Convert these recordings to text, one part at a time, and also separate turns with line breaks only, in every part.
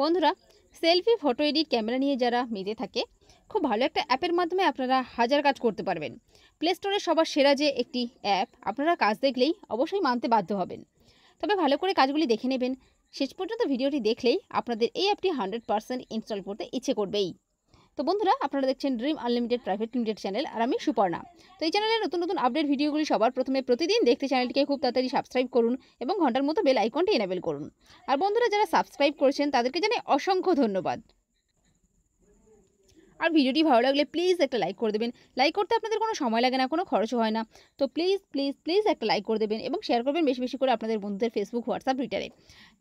বন্ধুরা selfie photo edit camera নিয়ে যারা মেতে থাকে, খুব ভালো একটা অ্যাপের মাধ্যমে আপনারা হাজার কাজ করতে পারবেন। প্লে স্টোরে সবার সেরা যে একটি অ্যাপ আপনারা কাজ দেখলেই অবশ্যই মানতে বাধ্য হবেন। তবে ভালো করে কাজগুলি দেখে নেবেন। শেষ পর্যন্ত ভিডিওটি দেখলেই আপনাদের এই অ্যাপটি হান্ড্রেড পার্সেন্ট ইনস্টল করতে ইচ্ছে করবেই। তো বন্ধুরা, আপনারা দেখছেন dream unlimited private limited channel আর আমি সুপর্ণা। তো এই চ্যানেলে নতুন নতুন আপডেট ভিডিওগুলি সবার প্রথমে প্রতিদিন দেখতে চ্যানেলটিকে খুব তাড়াতাড়ি সাবস্ক্রাইব করুন এবং ঘণ্টার মতো বেল আইকনটি এনাবেল করুন। আর বন্ধুরা, যারা সাবস্ক্রাইব করেছেন, তাদেরকে জানাই অসংখ্য ধন্যবাদ। আর ভিডিওটি ভালো লাগলে প্লিজ একটা লাইক করে দেবেন। লাইক করতে আপনাদের কোনো সময় লাগে না, কোনো খরচও হয় না। তো প্লিজ প্লিজ প্লিজ একটা লাইক করে দেবেন এবং শেয়ার করবেন বেশি বেশি করে আপনাদের বন্ধুদের ফেসবুক হোয়াটসঅ্যাপ টুইটারে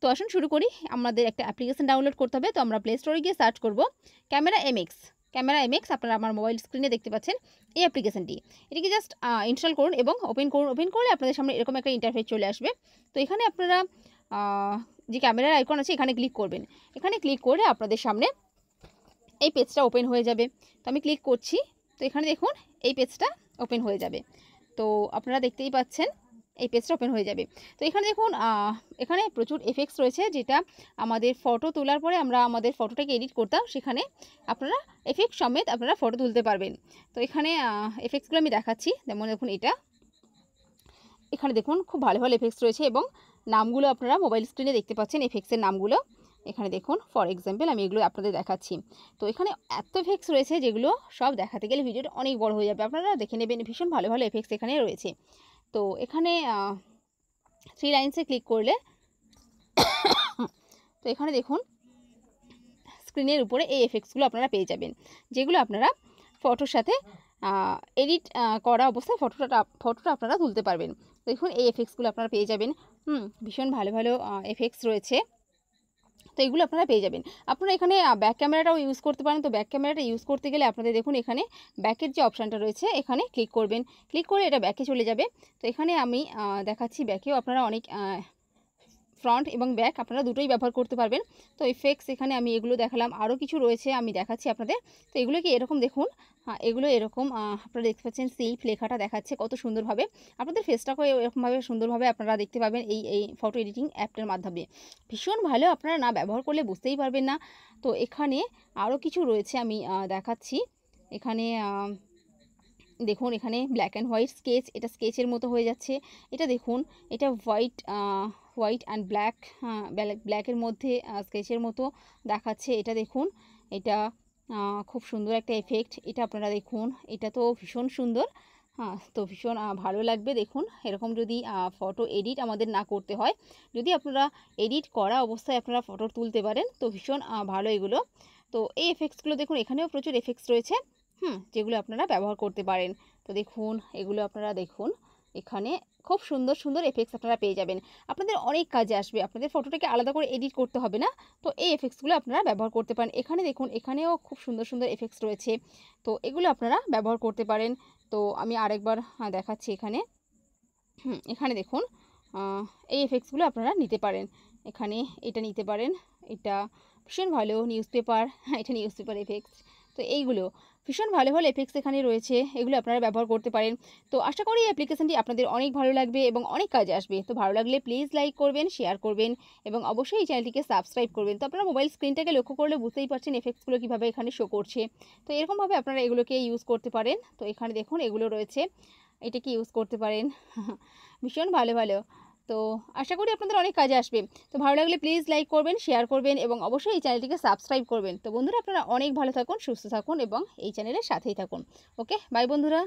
তো আসুন শুরু করি। আমাদের একটা অ্যাপ্লিকেশন ডাউনলোড করতে হবে। তো আমরা প্লে স্টোরে গিয়ে সার্চ করব ক্যামেরা এমএক্স ক্যামেরা এমএক্স আপনারা আমার মোবাইল স্ক্রিনে দেখতে পাচ্ছেন এই অ্যাপ্লিকেশনটি এটিকে জাস্ট ইনস্টল করুন এবং ওপেন করুন। ওপেন করলে আপনাদের সামনে এরকম একটা ইন্টারফেস চলে আসবে। তো এখানে আপনারা যে ক্যামেরার আইকন আছে এখানে ক্লিক করবেন। এখানে ক্লিক করে আপনাদের সামনে এই পেজটা ওপেন হয়ে যাবে। তো আমি ক্লিক করছি। তো এখানে দেখুন, এই পেজটা ওপেন হয়ে যাবে। তো আপনারা দেখতেই পাচ্ছেন, এই পেজটা ওপেন হয়ে যাবে। তো এখানে দেখুন এখানে প্রচুর এফেক্টস রয়েছে, যেটা আমাদের ফটো তোলার পরে আমরা আমাদের ফটোটাকে এডিট করতাম। সেখানে আপনারা এফেক্ট সমেত আপনারা ফটো তুলতে পারবেন। তো এখানে এফেক্টসগুলো আমি দেখাচ্ছি। যেমন দেখুন এটা। এখানে দেখুন, খুব ভালো ভালো এফেক্টস রয়েছে এবং নামগুলো আপনারা মোবাইল স্ক্রিনে দেখতে পাচ্ছেন এফেক্টসের নামগুলো। এখানে দেখুন ফর এক্সাম্পল আমি এগুলো আপনাদের দেখাচ্ছি। তো এখানে এত এফেক্টস রয়েছে যেগুলো সব দেখাতে গেলে ভিডিওটা অনেক বড় হয়ে যাবে। আপনারা দেখে নেবেন ভীষণ ভালো ভালো এফেক্টস এখানে রয়েছে। তো এখানে থ্রি লাইন্সে ক্লিক করলে তো এখানে দেখুন স্ক্রিনের উপরে এই এফেক্টসগুলো আপনারা পেয়ে যাবেন। যেগুলো আপনারা ফটোর সাথে এডিট করা অবস্থায় ফটোটা ফটোটা আপনারা তুলতে পারবেন। দেখুন, এই এফেক্টসগুলো আপনারা পেয়ে যাবেন। হুম, ভীষণ ভালো ভালো এফেক্টস রয়েছে। তো এগুলো আপনারা পেয়ে যাবেন। আপনারা এখানে ব্যাক ক্যামেরাটাও ইউজ করতে পারেন। তো ব্যাক ক্যামেরাটা ইউজ করতে গেলে আপনাদের দেখুন এখানে ব্যাকের যে অপশানটা রয়েছে, এখানে ক্লিক করবেন। ক্লিক করে এটা ব্যাকে চলে যাবে। তো এখানে আমি দেখাচ্ছি ব্যাকেও আপনারা অনেক ফ্রন্ট এবং ব্যাক আপনারা দুটোই ব্যবহার করতে পারবেন। তো ইফেক্টস এখানে আমি এগুলো দেখালাম। আরও কিছু রয়েছে, আমি দেখাচ্ছি আপনাদের। তো এগুলো কি এরকম দেখুন? এগুলো এরকম আপনারা দেখতে পাচ্ছেন সেলফ লেখাটা দেখাচ্ছে কত সুন্দরভাবে। আপনাদের ফেসটাকেও এরকমভাবে সুন্দরভাবে আপনারা দেখতে পাবেন এই এই ফটো এডিটিং অ্যাপটার মাধ্যমে। ভীষণ ভালো, আপনারা না ব্যবহার করলে বুঝতেই পারবেন না। তো এখানে আরও কিছু রয়েছে আমি দেখাচ্ছি। এখানে দেখুন এখানে ব্ল্যাক অ্যান্ড হোয়াইট স্কেচ এটা স্কেচের মতো হয়ে যাচ্ছে। এটা দেখুন, এটা হোয়াইট হোয়াইট অ্যান্ড ব্ল্যাক ব্ল্যাকের মধ্যে স্কেচের মতো দেখাচ্ছে। এটা দেখুন, এটা খুব সুন্দর একটা এফেক্ট এটা আপনারা দেখুন, এটা তো ভীষণ সুন্দর। হ্যাঁ তো ভীষণ ভালো লাগবে। দেখুন, এরকম যদি ফটো এডিট আমাদের না করতে হয়, যদি আপনারা এডিট করা অবস্থায় আপনারা ফটো তুলতে পারেন, তো ভীষণ ভালো এগুলো। তো এই এফেক্টসগুলো দেখুন, এখানেও প্রচুর এফেক্টস রয়েছে, হুম, যেগুলো আপনারা ব্যবহার করতে পারেন। তো দেখুন, এগুলো আপনারা দেখুন। এখানে খুব সুন্দর সুন্দর এফেক্টস আপনারা পেয়ে যাবেন। আপনাদের অনেক কাজে আসবে। আপনাদের ফটোটাকে আলাদা করে এডিট করতে হবে না। তো এই এফেক্টসগুলো আপনারা ব্যবহার করতে পারেন। এখানে দেখুন, এখানেও খুব সুন্দর সুন্দর এফেক্টস রয়েছে। তো এগুলো আপনারা ব্যবহার করতে পারেন। তো আমি আরেকবার দেখাচ্ছি এখানে। এখানে দেখুন এই এফেক্টসগুলো আপনারা নিতে পারেন। এখানে এটা নিতে পারেন। এটা ভীষণ ভালো নিউজ পেপার এটা নিউজ পেপার এফেক্টস তো এইগুলো। ভীষণ ভালো ভালো এফেক্টস এখানে রয়েছে। এগুলো আপনারা ব্যবহার করতে পারেন। তো আশা করি এই অ্যাপ্লিকেশানটি আপনাদের অনেক ভালো লাগবে এবং অনেক কাজে আসবে। তো ভালো লাগলে প্লিজ লাইক করবেন শেয়ার করবেন এবং অবশ্যই এই চ্যানেলটিকে সাবস্ক্রাইব করবেন। তো আপনারা মোবাইল স্ক্রিনটাকে লক্ষ্য করলে বুঝতেই পারছেন এফেক্টসগুলো কীভাবে এখানে শো করছে। তো এরকমভাবে আপনারা এগুলোকে ইউজ করতে পারেন। তো এখানে দেখুন এগুলো রয়েছে। এটাকে ইউজ করতে পারেন। ভীষণ ভালো ভালো। তো আশা করি আপনাদের অনেক কাজে আসবে। তো ভালো লাগলে প্লিজ লাইক করবেন শেয়ার করবেন এবং অবশ্যই এই চ্যানেলটিকে সাবস্ক্রাইব করবেন। তো বন্ধুরা আপনারা অনেক ভালো থাকুন, সুস্থ থাকুন এবং এই চ্যানেলের সাথেই থাকুন। ওকে বাই বন্ধুরা।